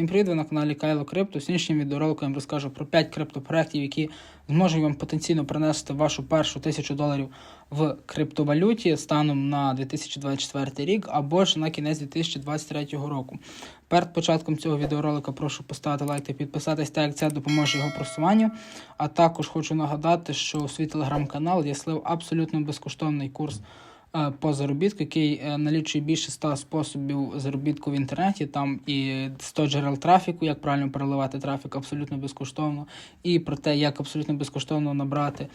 Всім привіт, ви на каналі Кайло Крипто. В сьогоднішньому відеоролику я вам розкажу про 5 криптопроєктів, які зможуть вам потенційно принести вашу першу тисячу доларів в криптовалюті станом на 2024 рік або ж на кінець 2023 року. Перед початком цього відеоролика прошу поставити лайк та підписатись, так як це допоможе його просуванню. А також хочу нагадати, що у свій телеграм-канал я слив абсолютно безкоштовний курс по заробітку, який е, налічує більше 100 способів заробітку в інтернеті. Там і 100 джерел трафіку, як правильно переливати трафік абсолютно безкоштовно, і про те, як абсолютно безкоштовно набрати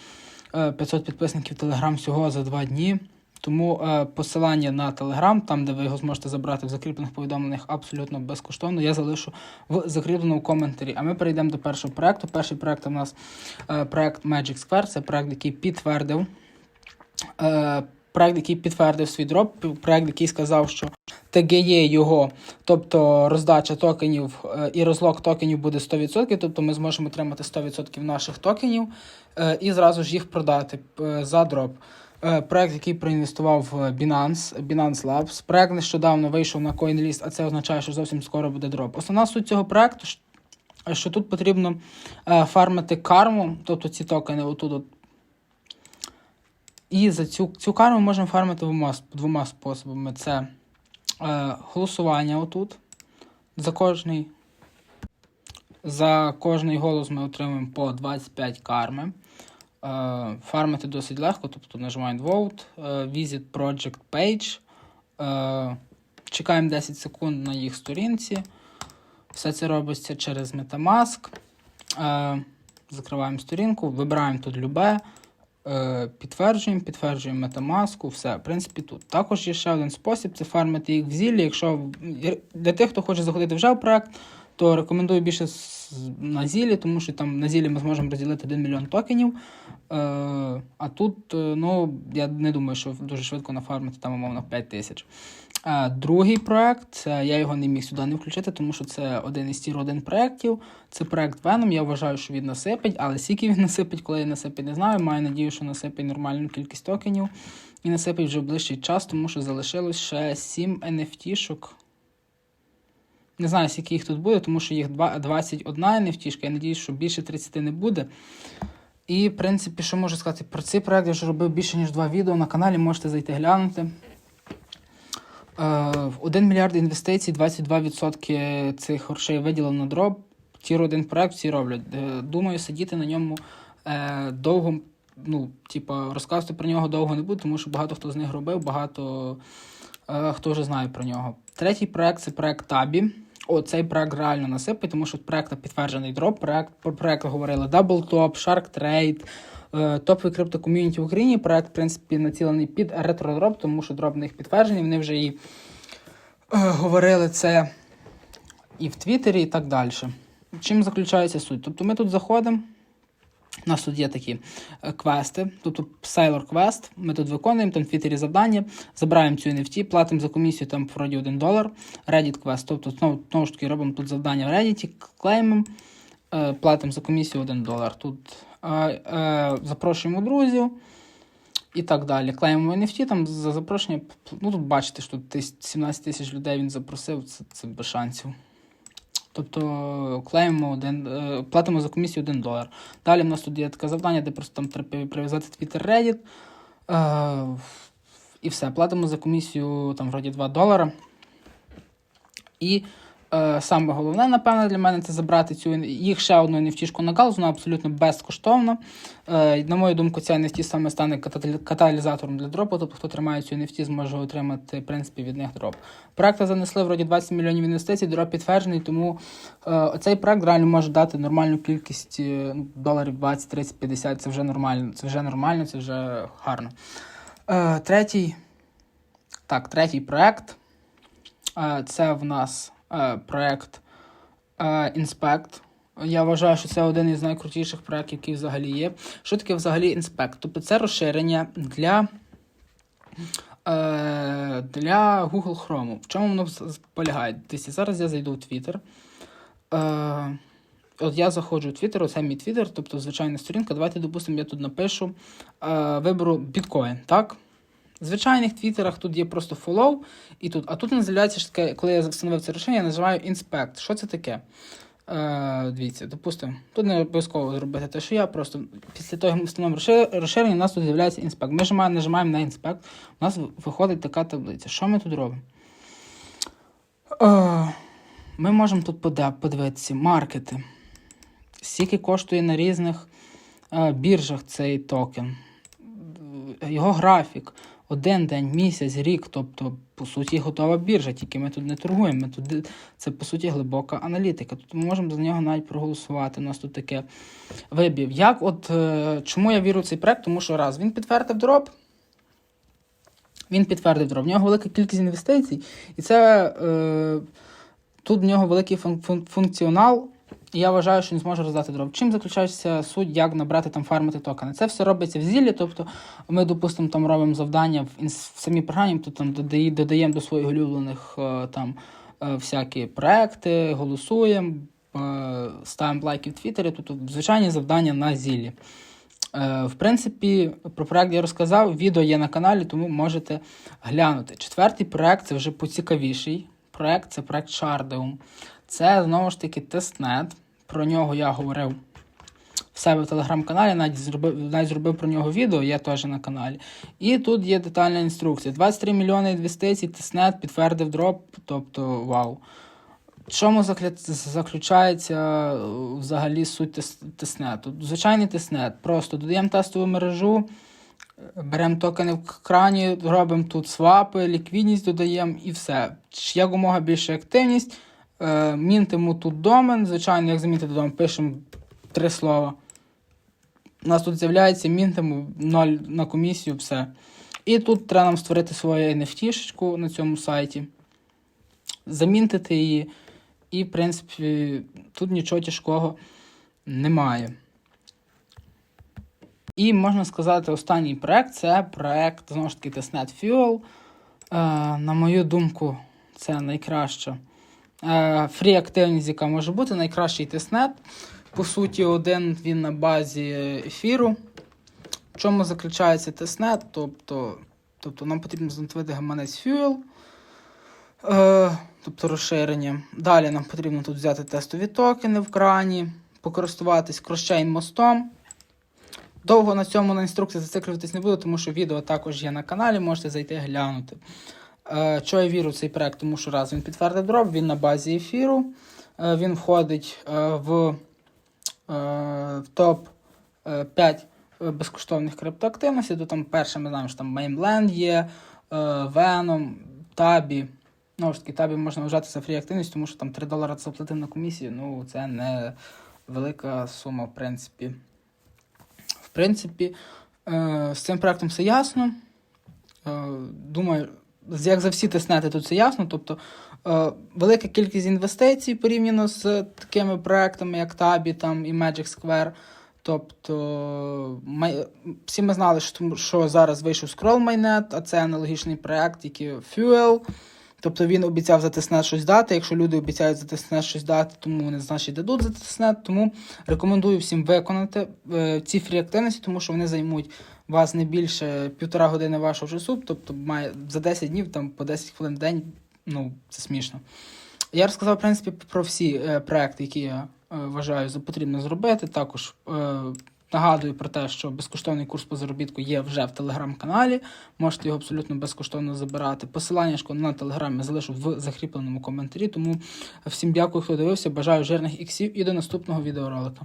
е, 500 підписників Telegram всього за 2 дні. Тому е, посилання на Telegram, там де ви його зможете забрати в закріплених повідомленнях абсолютно безкоштовно, я залишу в закріпленому коментарі. А ми перейдемо до першого проекту. Перший проект у нас е, проект Magic Square. Це проект, який підтвердив. Проект, який підтвердив свій дроп, проект, який сказав, що ТГЄ його, тобто роздача токенів е, і розлог токенів буде 100%, тобто ми зможемо отримати 100% наших токенів е, і зразу ж їх продати е, за дроп. Проект, який проінвестував в Binance, Binance Labs. Проект нещодавно вийшов на CoinList, а це означає, що зовсім скоро буде дроп. Основна суть цього проекту, що- тут потрібно фармити карму, тобто ці токени отут от і за цю, цю карму можемо фармити двома, двома способами. Це е, голосування отут. За кожний, за кожний голос ми отримуємо по 25 карми. Е, фармити досить легко, тобто нажимаємо Vote, е, Visit Project Page. Е, чекаємо 10 секунд на їх сторінці. Все це робиться через Metamask. Е, закриваємо сторінку, вибираємо тут любе. Е, Підтверджуємо, підтверджуємо метамаску, все, в принципі, тут. Також є ще один спосіб це фармити їх в зілі. Якщо для тих, хто хоче заходити вже в проект, то рекомендую більше на зілі, тому що там на зілі ми зможемо розділити 1 мільйон токенів. Е, а тут, е, ну, я не думаю, що дуже швидко нафармити там, умовно, 5 тисяч. Другий проект, я його не міг сюди не включити, тому що це один із тір 1 проєктів. Це проект Venom. Я вважаю, що він насипить, але скільки він насипить, коли він насипить, не знаю. Маю надію, що насипить нормальну кількість токенів. І насипить вже в ближчий час, тому що залишилось ще 7 NFT-шок. Не знаю, скільки їх тут буде, тому що їх 21 NFT, я надіюсь, що більше 30 не буде. І, в принципі, що можу сказати про цей проект, я вже робив більше, ніж два відео на каналі, можете зайти глянути. Е, 1 мільярд інвестицій, 22% цих грошей виділено на дроб. Тір один проект всі роблять. Е, Думаю, сидіти на ньому е, довго, ну, типа, розказувати про нього довго не буду, тому що багато хто з них робив, багато е, хто вже знає про нього. Третій проект це проект Табі. О, цей проект реально насипить, тому що проект підтверджений дроп. Проект, про проект говорили Double Top, Shark Trade, топові криптоком'юніті в Україні. Проект, в принципі, націлений під ретро-дроп, тому що дроп них підтверджений. Вони вже і е, говорили це і в Твіттері, і так далі. Чим заключається суть? Тобто ми тут заходимо. У нас тут є такі е, квести, тобто Sailor Quest. Ми тут виконуємо там Твіттері завдання, забираємо цю NFT, платимо за комісію там вроді 1 долар. Reddit Quest. Тобто знову, знову ж таки робимо тут завдання в Reddit, клеймимо, е, платимо за комісію 1 долар. Тут е, запрошуємо друзів і так далі. Клеймимо NFT, там за запрошення. Ну тут бачите, що тут 17 тисяч людей він запросив, це, це без шансів. Тобто клеїмо один, е, платимо за комісію 1 долар. Далі в нас тут є таке завдання, де просто там треба прив'язати Twitter Reddit. Е, і все. Платимо за комісію там вроді 2 долара. І саме головне, напевно, для мене це забрати цю їх ще одну NFT на галз, вона абсолютно безкоштовна. Е, на мою думку, ця NFT саме стане каталізатором для дропу. Тобто, хто тримає цю NFT, зможе отримати в принципі, від них дроп. Проекти занесли вроді 20 мільйонів інвестицій, дроп підтверджений, тому е, цей проект реально може дати нормальну кількість е, ну, доларів 20, 30, 50. Це вже нормально, це вже нормально, це вже гарно. Е, третій. Так, третій проект. Е, Це в нас е, проект е, Inspect. Я вважаю, що це один із найкрутіших проєктів, які взагалі є. Що таке взагалі Inspect? Тобто це розширення для, е, для Google Chrome. В чому воно полягає? Дивіться, зараз я зайду в Twitter. Е, От я заходжу в Twitter, оце мій Twitter, тобто звичайна сторінка. Давайте, допустимо, я тут напишу, е, виберу біткоін, так? В звичайних твіттерах тут є просто follow, і тут. А тут таке, коли я встановив це рішення, я називаю inspect. Що це таке? Е, дивіться, допустимо, тут не обов'язково зробити те, що я просто після того, як ми встановимо розширення, у нас тут з'являється інспект. Ми нажимаємо, нажимаємо на інспект, у нас виходить така таблиця. Що ми тут робимо? Е, ми можемо тут подивитися маркети. Скільки коштує на різних е, біржах цей токен. Е, Його графік. Один день, місяць, рік, тобто, по суті, готова біржа, тільки ми тут не торгуємо. Ми тут, це, по суті, глибока аналітика. Тут ми можемо за нього навіть проголосувати. У нас тут таке вибів. Як от, е, чому я вірю в цей проект? Тому що раз, він підтвердив дроп, він підтвердив дроп. В нього велика кількість інвестицій, і це е, тут в нього великий фун- фун- функціонал. Я вважаю, що він зможе роздати дроп. Чим заключається суть, як набрати там фармити токени? Це все робиться в зілі, тобто ми, допустимо, там робимо завдання в, в самій програмі, тут там додає- додаємо до своїх улюблених е, там е, всякі проекти, голосуємо, е, ставимо лайки в Твіттері, тут звичайні завдання на зілі. Е, В принципі, про проект я розказав, відео є на каналі, тому можете глянути. Четвертий проект це вже поцікавіший проект, це проект Shardeum. Це знову ж таки тестнет. Про нього я говорив в себе в телеграм-каналі, навіть зробив, навіть зробив про нього відео, є теж на каналі. І тут є детальна інструкція. 23 мільйони інвестицій, тестнет, підтвердив дроп, тобто вау. В чому заключається е, взагалі суть тес- тестнету? Звичайний тестнет. Просто додаємо тестову мережу, беремо токени в крані, робимо тут свапи, ліквідність додаємо і все. Якомога більше активність. Е, мінтимо тут домен. Звичайно, як замінити домен, пишемо три слова. У нас тут з'являється мінтимо 0 на комісію, все. І тут треба нам створити свою NFT-шечку на цьому сайті, замінтити її. І, в принципі, тут нічого тяжкого немає. І можна сказати, останній проект це проект, знову ж таки, Testnet Fuel. Е, на мою думку, це найкраща е, фрі активність, яка може бути, найкращий тестнет. По суті, один він на базі ефіру. В чому заключається тестнет? Тобто, тобто нам потрібно знайти гаманець Fuel, е, тобто розширення. Далі нам потрібно тут взяти тестові токени в крані, покористуватись кросчейн мостом. Довго на цьому на інструкції зациклюватись не буду, тому що відео також є на каналі, можете зайти глянути. Е, Чого я вірю в цей проект? Тому що раз він підтвердив дроп, він на базі ефіру, е, він входить е, в, е, в топ е, 5 безкоштовних криптоактивностей. Тут там перше ми знаємо, що там Mainland є, е, Venom, Tabі. Ну ж таки, Tabі можна вважати за фрі активність, тому що там 3 долари це заплатив на комісію. Ну, це не велика сума, в принципі. Принципі, е, з цим проектом все ясно. Е, думаю, як за всі тестнети, тут все ясно. Тобто е, велика кількість інвестицій порівняно з такими проектами, як там, і Magic Square. Тобто, май... всі ми знали, що, що зараз вийшов ScrollMyNet, а це аналогічний проект, який Fuel. Тобто він обіцяв за тестнет щось дати. Якщо люди обіцяють за тестнет щось дати, тому вони значить дадуть за тестнет. Тому рекомендую всім виконати е, ці фрі активності, тому що вони займуть вас не більше півтора години вашого часу, тобто має за 10 днів там по 10 хвилин в день. Ну, це смішно. Я розказав, в принципі, про всі е, проекти, які я е, вважаю за потрібно зробити. Також нагадую про те, що безкоштовний курс по заробітку є вже в телеграм-каналі. Можете його абсолютно безкоштовно забирати. Посилання на телеграм я залишу в закріпленому коментарі. Тому всім дякую, хто дивився. Бажаю жирних іксів і до наступного відеоролика.